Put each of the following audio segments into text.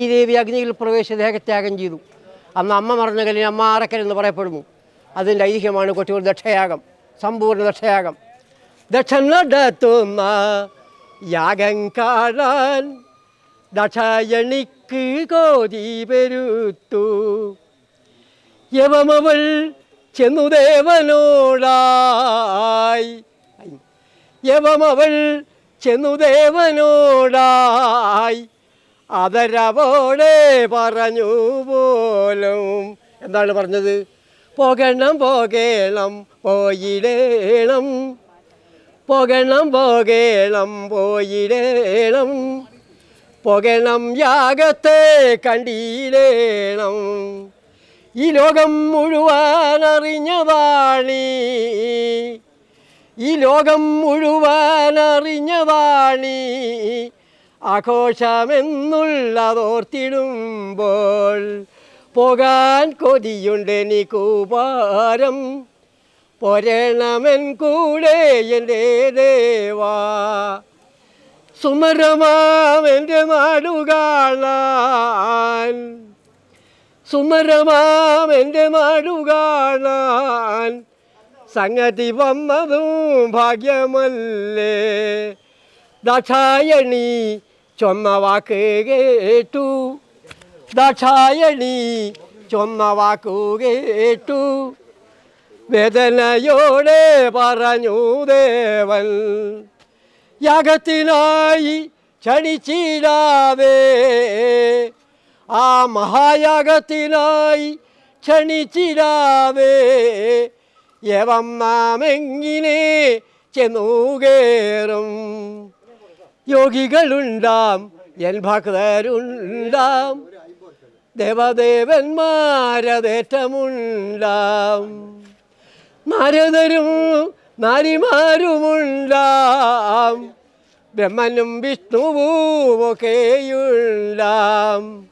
ഈ ദേവി അഗ്നിയിൽ പ്രവേശിച്ച് ദേഹത്യാഗം ചെയ്തു. അന്ന് അമ്മ മറഞ്ഞ കല്ലിന് അമ്മ ആറക്കൽ എന്ന് പറയപ്പെടുന്നു. അതിന്റെ ഐതിഹ്യമാണ് കൊട്ടിയൂർ ദക്ഷയാഗം സമ്പൂർണ ദക്ഷയാഗം. ദക്ഷ നടത്തുന്ന യാഗം കാണാൻ ദക്ഷയണിക്ക് കോതി പെരുത്തു. യവമവൾ ചെന്നു ദേവനോടായി. യവമവൾ ചെന്നു ദേവനോടായി അതരവോടെ പറഞ്ഞു പോലും എന്താണ് പറഞ്ഞത്? പോകണം പോകേണം പോയിടേണം പോകണം പോകേണം പോയിടേണം പോകണം യാഗത്തെ കണ്ടിടേണം ഈ ലോകം മുഴുവൻ അറിഞ്ഞതാണി ഈ ലോകം മുഴുവൻ അറിഞ്ഞതാണീ ആഘോഷമെന്നുള്ളതോർത്തിടുമ്പോൾ പോകാൻ കൊതിയുണ്ട് നീ കൂപാരം പോരണമൻ കൂടെ എന്റെ ദേവാ. സുമരമാവെന്റെ നാടുകാണാൻ സുമരമാവെന്റെ നാടുകാണാൻ നാടു കാണാൻ സംഗതി വന്നതും ഭാഗ്യമല്ലേ. ദാക്ഷായണി ചൊന്ന വാക്ക് കേട്ടു. ദാക്ഷായണി ചൊന്ന വാക്കു കേട്ടു. വേദനയോടെ പറഞ്ഞു ദേവൻ യാഗത്തിനായി ക്ഷണിച്ചിടാതെ ആ മഹായാഗത്തിനായി ക്ഷണിച്ചിടാതെ യവം നാം ചെന്നു ചെന്നുകേറും? യോഗികളുണ്ടാം എൻ ഭക്തരുണ്ടാം. ദേവദേവന്മാരതേറ്റമുണ്ടാം. നാരദരും നാരിമാരുമുണ്ടാം. ബ്രഹ്മനും വിഷ്ണുവും ഒക്കെയുണ്ടാം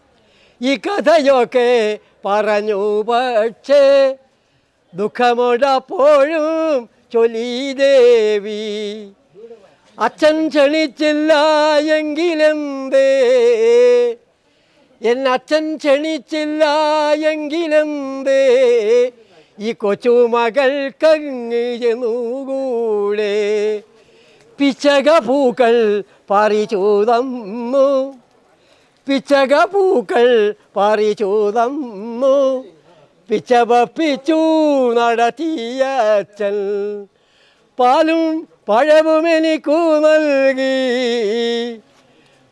ഈ കഥയൊക്കെ പറഞ്ഞു പക്ഷേ ദുഃഖമുടപ്പോഴും ചൊലി ദേവി. അച്ഛൻ ക്ഷണിച്ചില്ല എങ്കിലെന്തേ? എൻ അച്ഛൻ ക്ഷണിച്ചില്ല എങ്കിലെന്തേ? ഈ കൊച്ചു മകൾ കങ്ങിയൂടെ പിച്ചക പൂക്കൾ പറിച്ചു തന്നു പിച്ചക പൂക്കൾ പറിച്ചു തന്നു പിച്ചവപ്പിച്ചു നടത്തിയ അച്ഛൻ. പാലും പഴവും എനിക്കു നൽകി.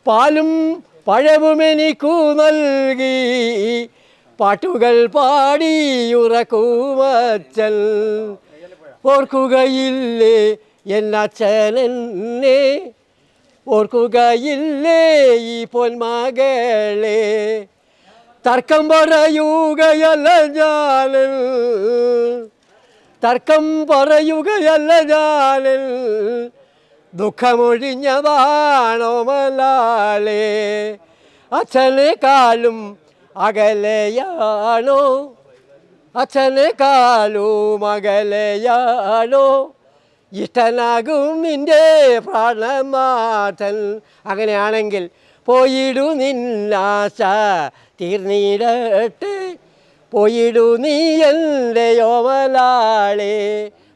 പാലും പഴവും എനിക്കു നൽകി. പാട്ടുകൾ പാടി ഉറക്കുമച്ചൻ ഓർക്കുകയില്ലേ എന്നച്ഛനെന്നെ ഓർക്കുകയില്ലേ ഈ പൊന്മകളെ തർക്കം പറയുകയല്ല ഞാനൻ തർക്കം പറയുകയല്ല ഞാനിൽ ദുഃഖമൊഴിഞ്ഞതാണോ മലാളേ അച്ഛനെക്കാളും അകലെയാണോ? അച്ഛനെക്കാളും അകലെയാണോ? ഇഷ്ടനാകും നിന്റെ പ്രാണനാഥൻ അങ്ങനെയാണെങ്കിൽ പോയിടു നിന്നാശ തീർന്നിടട്ടെ. പോയിടു നീ എന്റെ യോമലാളെ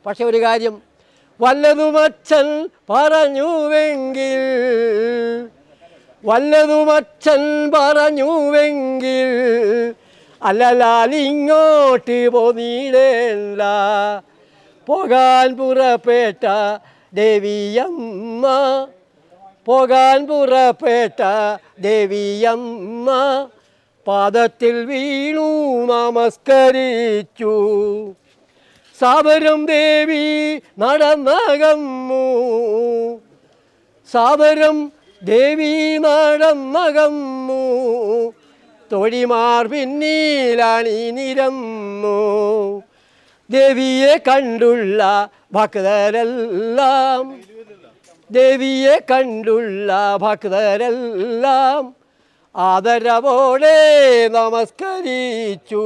പക്ഷെ ഒരു കാര്യം വല്ലതുമച്ഛൻ പറഞ്ഞുവെങ്കിൽ വല്ലതുമച്ഛൻ പറഞ്ഞുവെങ്കിൽ അല്ലലാൽ ഇങ്ങോട്ട് പോന്നിടേണ്ട. പോകാൻ പുറപ്പെട്ട ദേവിയമ്മ പോകാൻ പുറപ്പെട്ട ദേവിയമ്മ പാദത്തിൽ വീണു നമസ്കരിച്ചു. സാബരം ദേവി നടന്നകന്നു. സാബരം ദേവി നടന്നകന്നു. തൊഴിമാർ പിന്നീലാണി നിരന്നു ദേവിയെ കണ്ടുള്ള ഭക്തരെല്ലാം ദേവിയെ കണ്ടുള്ള ഭക്തരെല്ലാം ആദരവോടെ നമസ്കരിച്ചു.